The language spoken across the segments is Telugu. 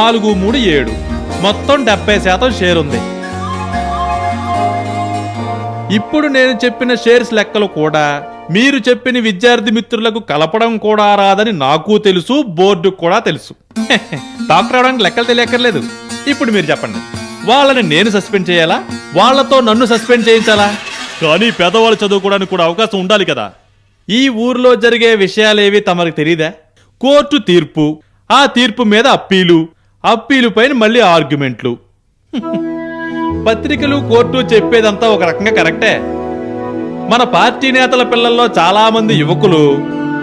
నాలుగు మూడు ఏడు. మొత్తం డెబ్బై శాతం షేర్ ఉంది. ఇప్పుడు నేను చెప్పిన షేర్స్ లెక్కలు కూడా మీరు చెప్పిన విద్యార్థి మిత్రులకు కలపడం కూడా రాదని నాకు తెలుసు బోర్డుకు కూడా తెలుసు. డాక్టర్ అవడానికి లెక్కలు తెలియక్కర్లేదు. ఇప్పుడు మీరు చెప్పండి వాళ్ళని నేను సస్పెండ్ చేయాలా? వాళ్ళతో నన్ను సస్పెండ్ చేయించాలా? కానీ పేదవాళ్ళు చదువుకోవడానికి కూడా అవకాశం ఉండాలి కదా. ఈ ఊర్లో జరిగే విషయాలేవి తమకు తెలియదా కోర్టు తీర్పు ఆ తీర్పు మీద అప్పీలు అప్పీలు పైన మళ్ళీ ఆర్గ్యుమెంట్లు. పత్రికలు కోర్టు చెప్పేదంతా ఒక రకంగా కరెక్టే. మన పార్టీ నేతల పిల్లల్లో చాలా మంది యువకులు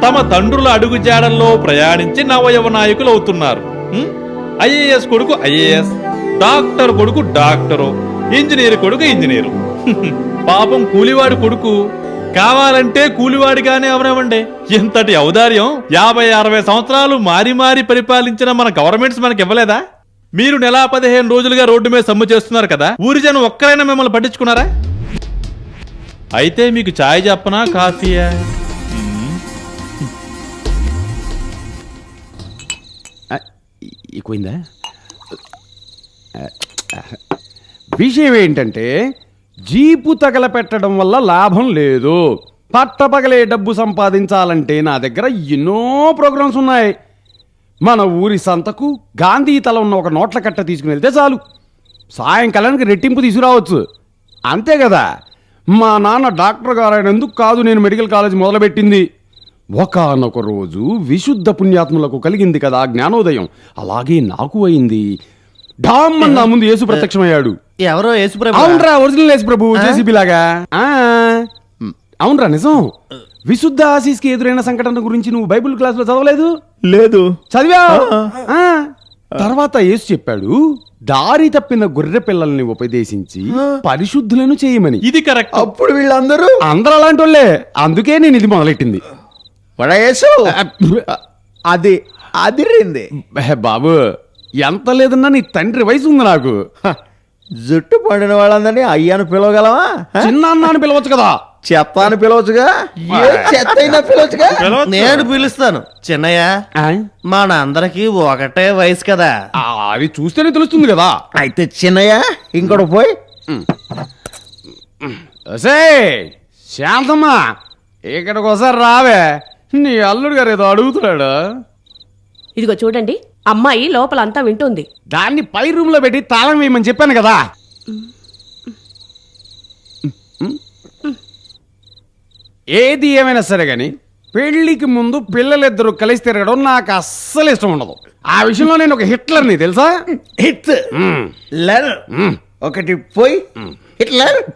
తమ తండ్రుల అడుగుజాడల్లో ప్రయాణించి నవయవ నాయకులు అవుతున్నారు. ఐఏఎస్ కొడుకు ఐఏఎస్ డాక్టర్ కొడుకు డాక్టరు ఇంజనీర్ కొడుకు ఇంజనీరు. పాపం కూలివాడి కొడుకు కావాలంటే కూలివాడిగానే అవనవండి ఇంతటి ఔదార్యం యాభై అరవై సంవత్సరాలు మారి మారి పరిపాలించిన మన గవర్నమెంట్స్ మనకి ఇవ్వలేదా? మీరు నెల పదిహేను రోజులుగా రోడ్డు మీద సమ్ము చేస్తున్నారు కదా ఊరి జనం ఒక్కరైనా మిమ్మల్ని పట్టించుకున్నారా? అయితే మీకు ఛాయ్ చెప్పనా కాఫీయా? ఎక్కువైందా విషయం ఏంటంటే జీపు తగలపెట్టడం వల్ల లాభం లేదు. పట్టపగలే డబ్బు సంపాదించాలంటే నా దగ్గర ఎన్నో ప్రోగ్రామ్స్ ఉన్నాయి. మన ఊరి సంతకు గాంధీ తల ఉన్న ఒక నోట్ల కట్ట తీసుకుని వెళ్తే చాలు. సాయంకాలానికి రెట్టింపు తీసుకురావచ్చు. అంతే కదా? మా నాన్న డాక్టర్ గారైనందుకు కాదు నేను మెడికల్ కాలేజ్ మొదలుపెట్టింది. ఒకానొక రోజు విశుద్ధ పుణ్యాత్ములకు కలిగింది కదా జ్ఞానోదయం. అలాగే నాకు అయింది. ఢామ్మన్ నా ముందు యేసు ప్రత్యక్షమయ్యాడు. ఎవరో యేసుప్రభు అవునరా ఒరిజినల్ యేసు ప్రభు జేసీబీ లాగా. ఆ, అవునరా నిజం. విశుద్ధ ఆశీస్కి ఎదురైన సంఘటన గురించి నువ్వు బైబిల్ క్లాస్లో చదవలేదు? లేదు. చదివా? ఆ. తర్వాత యేసు చెప్పాడు దారి తప్పిన గొర్రె పిల్లల్ని ఉపదేశించి పరిశుద్ధులను చేయమని. ఇది కరెక్ట్. అప్పుడు వీళ్ళందరూ? అందరూ అలాంటి వాళ్ళే అందుకే నేను ఇది మొదలెట్టింది. వడయేసు అది అదిరింది. బాబు ఎంత లేదన్నా నీ తండ్రి వయసు ఉంది నాకు. జుట్టు పండిన వాళ్ళందరినీ అయ్యాను పిలవగలవా? చిన్న అన్న అని పిలవచ్చు కదా. చెత్త అని పిలవచ్చుగా? ఏ చెత్త అయినా పిలవచ్చుగా? పిలవచ్చు. నేను పిలుస్తాను. చిన్నయ్య ఆ? మన అందరికి ఒకటే వయసు కదా. అది చూస్తేనే తెలుస్తుంది కదా. అయితే చిన్నయ్య ఇంకోటి పోయి. సే శాంతమ్మా ఇక్కడికి ఒకసారి రావే. నీ అల్లుడు గారు ఏదో అడుగుతున్నాడు. ఇదిగో చూడండి అమ్మాయి లోపలంతా వింటుంది. దాన్ని పై రూమ్లో పెట్టి తాళం వేయమని చెప్పాను కదా. ఏది ఏమైనా సరే గాని పెళ్ళికి ముందు పిల్లలిద్దరూ కలిసి తిరగడం నాకు అస్సలు ఇష్టం ఉండదు. ఆ విషయంలో నేను ఒక హిట్లర్ని తెలుసా? హిట్. లర్. ఒకటి పోయి. హిట్లర్.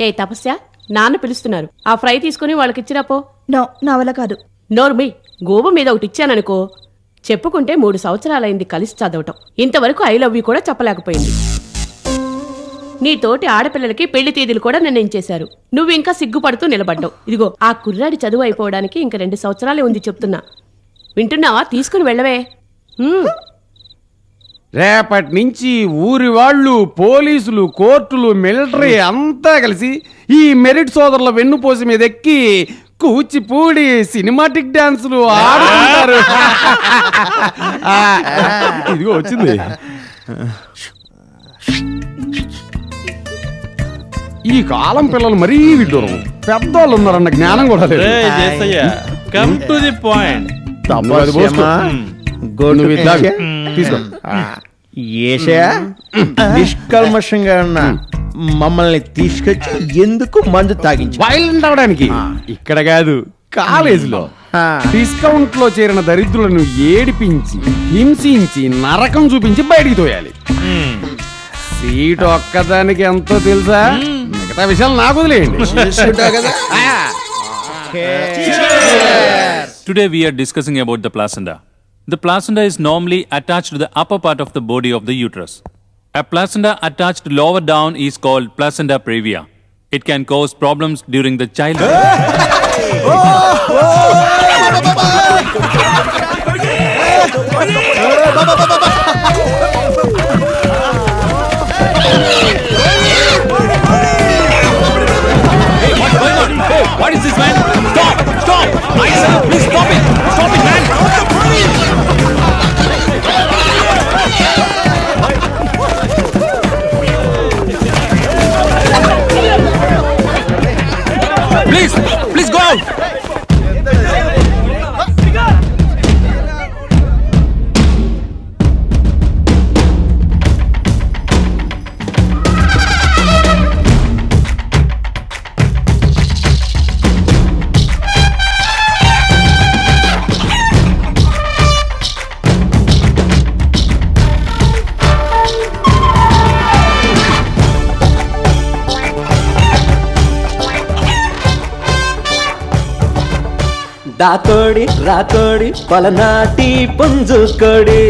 ఏ తపస్య? నాన్న పిలుస్తున్నారు. ఆ ఫ్రై తీసుకుని వాళ్ళకి ఇచ్చిరా పో. నో నా వల్ల కాదు. నోర్మి. గోబు మీద ఒకటి ఇచ్చాననుకో చెప్పుకుంటే మూడు సంవత్సరాలైంది కలిసి చదవటం. ఇంతవరకు ఐ లవ్ యూ కూడా చెప్పలేకపోయింది. నీ తోటి ఆడపిల్లలకి పెళ్ళి తేదీలు కూడా నిర్ణయించేశారు. నువ్వు ఇంకా సిగ్గుపడుతూ నిలబడ్డావు. ఇదిగో ఆ కుర్రాడి చదువు అయిపోవడానికి ఇంకా రెండు సంవత్సరాలే ఉంది చెప్తున్నా. వింటున్నావా? తీసుకుని వెళ్ళవే. రేపటి నుంచి ఊరి వాళ్ళు పోలీసులు కోర్టులు మిలిటరీ అంతా కలిసి ఈ మెరిట్ సోదరుల వెన్నుపోసి మీద ఎక్కి కూచిపూడి సినిమాటిక్ డాన్సులు ఆడుకుంటారు. ఆ, ఇదిగో వచ్చింది. ఈ కాలం పిల్లలు మరీ విడ్డూరం. పెద్దవాళ్ళు ఉన్నారన్న జ్ఞానం కూడా లేదు. Come to the point. తీసుకో. ఏషయా నిష్కల్మషంగా ఉన్న మమ్మల్ని తీసుకొచ్చి ఎందుకు మందు తాగించు? వైలెంట్ అవడానికి ఇక్కడ కాదు కాలేజీలో. డిస్కౌంట్లో చేరిన దరిద్రులను ఏడిపించి హింసించి నరకం చూపించి బయటికి తోయాలి. సీట్ ఒక్కదానికి ఎంతో తెలుసా? మిగతా విషయాలు నాకు వదిలేయండి. ఆ. Today we are discussing about the placenta. Is normally attached to the upper part of the body of the uterus. A placenta attached lower down is called placenta previa. It can cause problems during the childbirth. Please, go out. దాతోడి రాతోడి పలనాటి పుంజు కోడి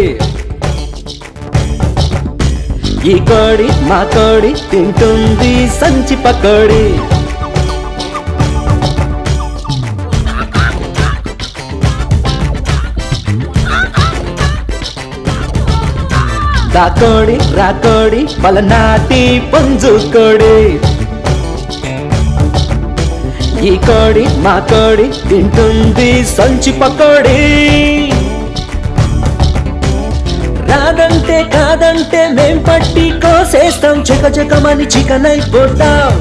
ఈ కోడి మా కోడి తింటుంది సంచి పకోడి. దాకోడి రాకోడి పలనాటి పుంజు కోడి ఈ కోడి మా కోడి తింటుంది సంచి పకోడి. రాదంటే కాదంటే మేం పట్టి కోసేస్తాం చకచకమని చికెన్ అయిపోతాం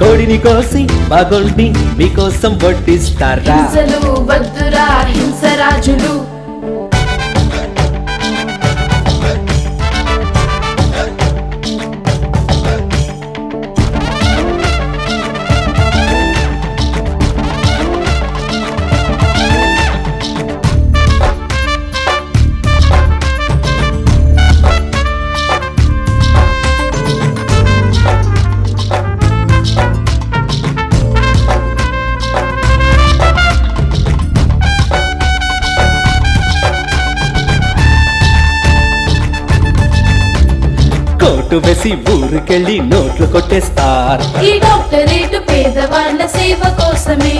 కోడిని కోసి బాగుండి మీకోసం వడ్డిస్తారా? హింసరాజులు. ఊరికెళ్ళి నోట్లు కొట్టేస్తారు ఈ డాక్టరేటు పేదవాళ్ళ సేవ కోసమే?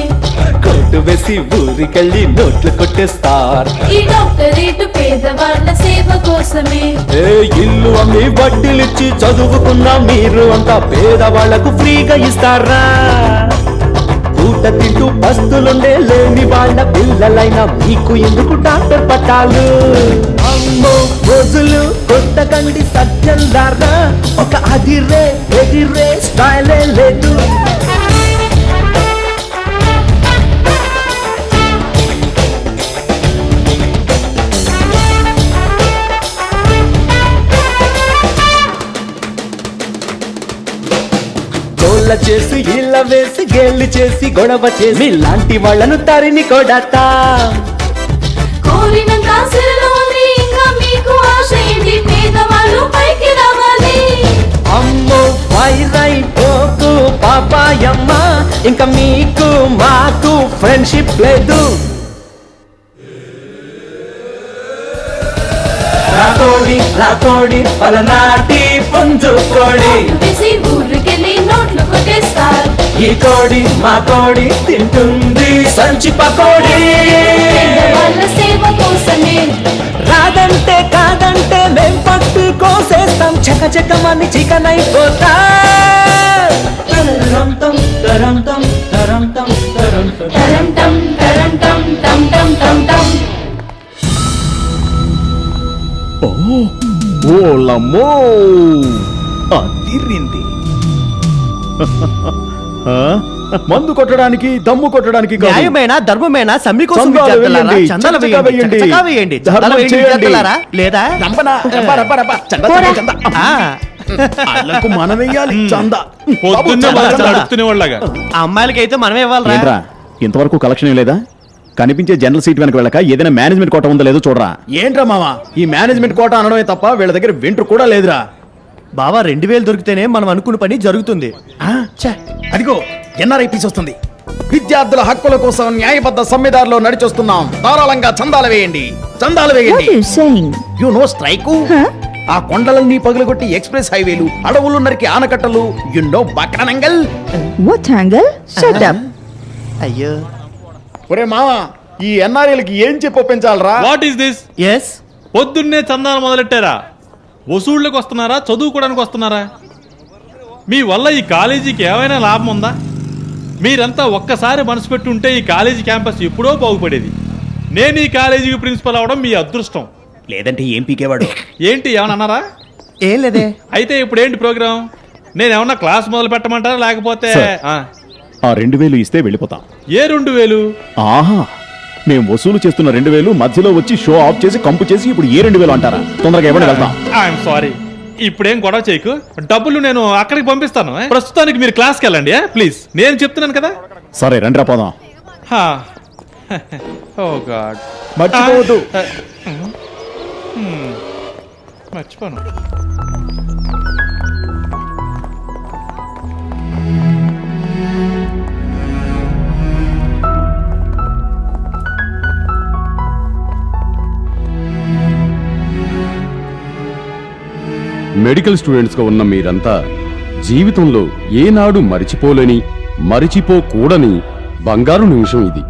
కోటు వేసి ఊరికెళ్ళి నోట్లు కొట్టేస్తారు ఈ డాక్టరేటు పేదవాళ్ళ సేవ కోసమే? ఏ ఇల్లు అమ్మి వడ్డీలిచ్చి చదువుకున్న మీరు అంతా పేదవాళ్ళకు ఫ్రీగా ఇస్తారా? పూట తింటూ పస్తులుండే లేని వాళ్ళ పిల్లలైన మీకు ఎందుకు డాక్టర్ పట్టాలు? అమ్మో రోజులు కొట్టకండి సత్యం దారా. అదిరే ఎదిరే స్టైలే లేదు. గోళ్ళ చేసి ఇళ్ళ వేసి గేళ్ళు చేసి గొడవ చేసి లాంటి వాళ్ళను తరిని కొడతా. కోరినంత అమ్మో వైరై పోకు పాపాయమ్మ. ఇంకా మీకు మాకు ఫ్రెండ్షిప్ లేదు. రాకోడి రాకోడి పలనాటి పుంజుకోడి ఊరికెళ్ళి నోట్లు కొట్టేస్తారు ఈ కోడి మా కోడి తింటుంది సంచి పకోడి. పేదవాళ్ళ కోసమే రాదంటే కాదంటే మేం పట్టు కోసేస్తాం చక చకమని చికెన్ అయిపోతా తరంతం తరంతం తరంతం తరంతం టరం టం టరం టం టం టం టం టం ఓలమ్మో అదిరింది. మందు కొట్టడానికి దమ్ము కొట్టడానికి. న్యాయమేనా ధర్మమేనా సమ్మి కోసం చందాలు? వేయండి. చందాలు? లేదా? వాళ్ళకు మనం చందా. అమ్మాయిలకైతే మనమే ఇవ్వాలరా? ఏంట్రా ఇంతవరకు కలెక్షన్ ఏం లేదా? కనిపించే జనరల్ సీట్ వెనక వెళ్ళక ఏదైనా మేనేజ్మెంట్ కోట ఉందో లేదో చూడరా. ఏంట్రా మామ ఈ మేనేజ్మెంట్ కోట అనడమే తప్ప వీళ్ళ దగ్గర వెంట్రు కూడా లేదురా. బావా రెండు వేలు దొరికితేనే మనం అనుకున్న పని జరుగుతుంది. ఆ? ఛే, అదిగో ఎన్ఆర్ఐ పీస్ వస్తుంది. విద్యార్థుల హక్కుల కోసం న్యాయబద్ధ సమ్మెదారిలో నడిచొస్తున్నాం. ధారాళంగా చందాలు వేయండి. చందాలు వేయండి? యు నో స్ట్రైక్ ఆ కొండలన్నీ పగులగొట్టి ఎక్స్ప్రెస్ హైవేలు అడవులు నరికి ఆనకట్టలు. You know Bhakra Nangal What angle? Shut up. అయ్యో. ఒరే మామ ఈ ఎన్ఆర్ఐలకి ఏం చెప్పి వాట్ ఈస్ దిస్ ఎస్ పొద్దున్నే చందాలు మొదలెట్టారా? వసూళ్ళకి వస్తున్నారా? చదువుకోవడానికి వస్తున్నారా? మీ వల్ల ఈ కాలేజీకి ఏమైనా లాభం ఉందా? మీరంతా ఒక్కసారి మనసు పెట్టుంటే ఈ కాలేజీ క్యాంపస్ ఎప్పుడో బాగుపడేది. నేను ఈ కాలేజీకి ప్రిన్సిపల్ అవడం మీ అదృష్టం. లేదంటే ఏం పీకేవాడు? ఏంటి ఏమన్నా అన్నారా? ఏం లేదే. అయితే ఇప్పుడు ఏంటి ప్రోగ్రాం? నేను ఏమన్నా క్లాస్ మొదలు పెట్టమంటారా లేకపోతే ఆ రెండు వేలు ఇస్తే వెళ్ళిపోతాం. ఏ రెండు వేలు? ఆహా మేము వసూలు చేస్తున్న రెండు వేలు మధ్యలో వచ్చి షో ఆఫ్ చేసి కంపు చేసి ఇప్పుడు ఏ రెండు వేలు అంటారా? తొందరగా ఇవ్వండి వెళ్తాం. ఐఎమ్ సారీ ఇప్పుడేం గొడవ చేయకు. డబ్బులు నేను అక్కడికి పంపిస్తాను? ప్రస్తుతానికి మీరు క్లాస్కి వెళ్ళండి ప్లీజ్. నేను చెప్తున్నాను కదా. సరే రండి పోదాం. ఓ గాడ్ మర్చిపోవద్దు. మర్చిపోను. మెడికల్ స్టూడెంట్స్గా ఉన్న మీరంతా జీవితంలో ఏనాడు మరిచిపోలేని మరిచిపోకూడని బంగారు నిమిషం ఇది.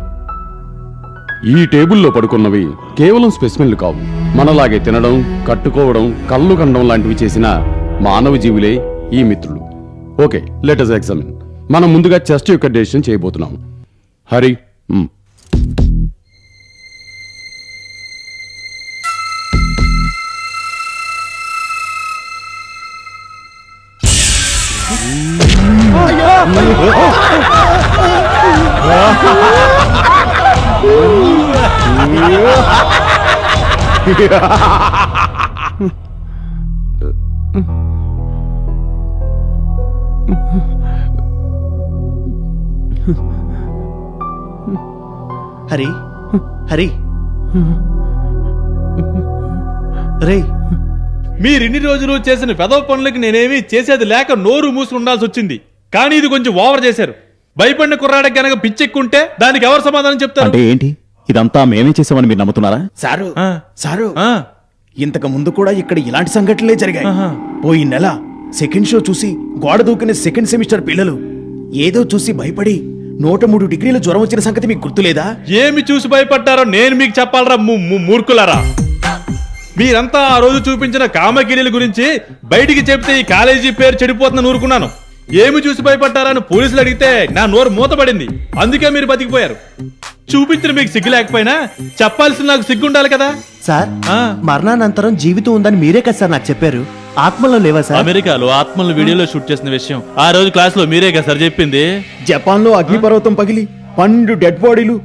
ఈ టేబుల్లో పడుకున్నవి కేవలం స్పెసిమెన్లు కావు. మనలాగే తినడం కట్టుకోవడం కళ్ళు కండం లాంటివి చేసిన మానవ జీవులే ఈ మిత్రులు. ఓకే లెటస్ ఎగ్జామిన్ మనం ముందుగా చెస్ట్ యొక్క డెసిషన్ చేయబోతున్నాం. హరి హరి హరి. రే. మీరిన్ని రోజులు చేసిన పెదవ పనులకి నేనేమీ చేసేది లేక నోరు మూసి ఉండాల్సి వచ్చింది. కానీ ఇది కొంచెం ఓవర్ చేశారు. భయపడిన కుర్రాడికి గనక పిచ్చెక్కుంటే దానికి ఎవరు సమాధానం చెప్తారు? అంటే ఏంటి? ఇదంతా మేమే చేసామని మీరు నమ్ముతున్నారా? సారు ఆ. సారు ఆ, ఇంతకు ముందు కూడా ఇక్కడ ఇలాంటి సంఘటనలే జరిగాయి. ఆహా. పోయిన నెల సెకండ్ షో చూసి గోడ దూకిన సెకండ్ సెమిస్టర్ పిల్లలు ఏదో చూసి భయపడి నూట మూడు డిగ్రీల జ్వరం వచ్చిన సంగతి మీకు గుర్తులేదా? ఏమి చూసి భయపడ్డారో నేను మీకు చెప్పాలరా ము- ము- మూర్ఖులారా. మీరంతా ఆ రోజు చూపించిన కామగిరిల గురించి బయటికి చెప్తే ఈ కాలేజీ పేరు చెడిపోతుందని ఊరుకున్నాను. ఏమి చూసి భయపడ్డారని పోలీసులు అడిగితే నా నోరు మూతపడింది. అందుకే మీరు బతికిపోయారు. చూపించిన మీకు సిగ్గు లేకపోయినా చెప్పాల్సిన నాకు సిగ్గు ఉండాలి కదా. సార్ ఆ. మరణానంతరం జీవితం ఉందని మీరే కదా సార్ నాకు చెప్పారు. ఆత్మలో లేవా సార్? అమెరికాలో ఆత్మలను వీడియోలో షూట్ చేసిన విషయం. ఆ రోజు క్లాస్లో మీరే కదా సార్ చెప్పింది. జపాన్లో అగ్నిపర్వతం పగిలి పన్నెండు డెడ్ బాడీలు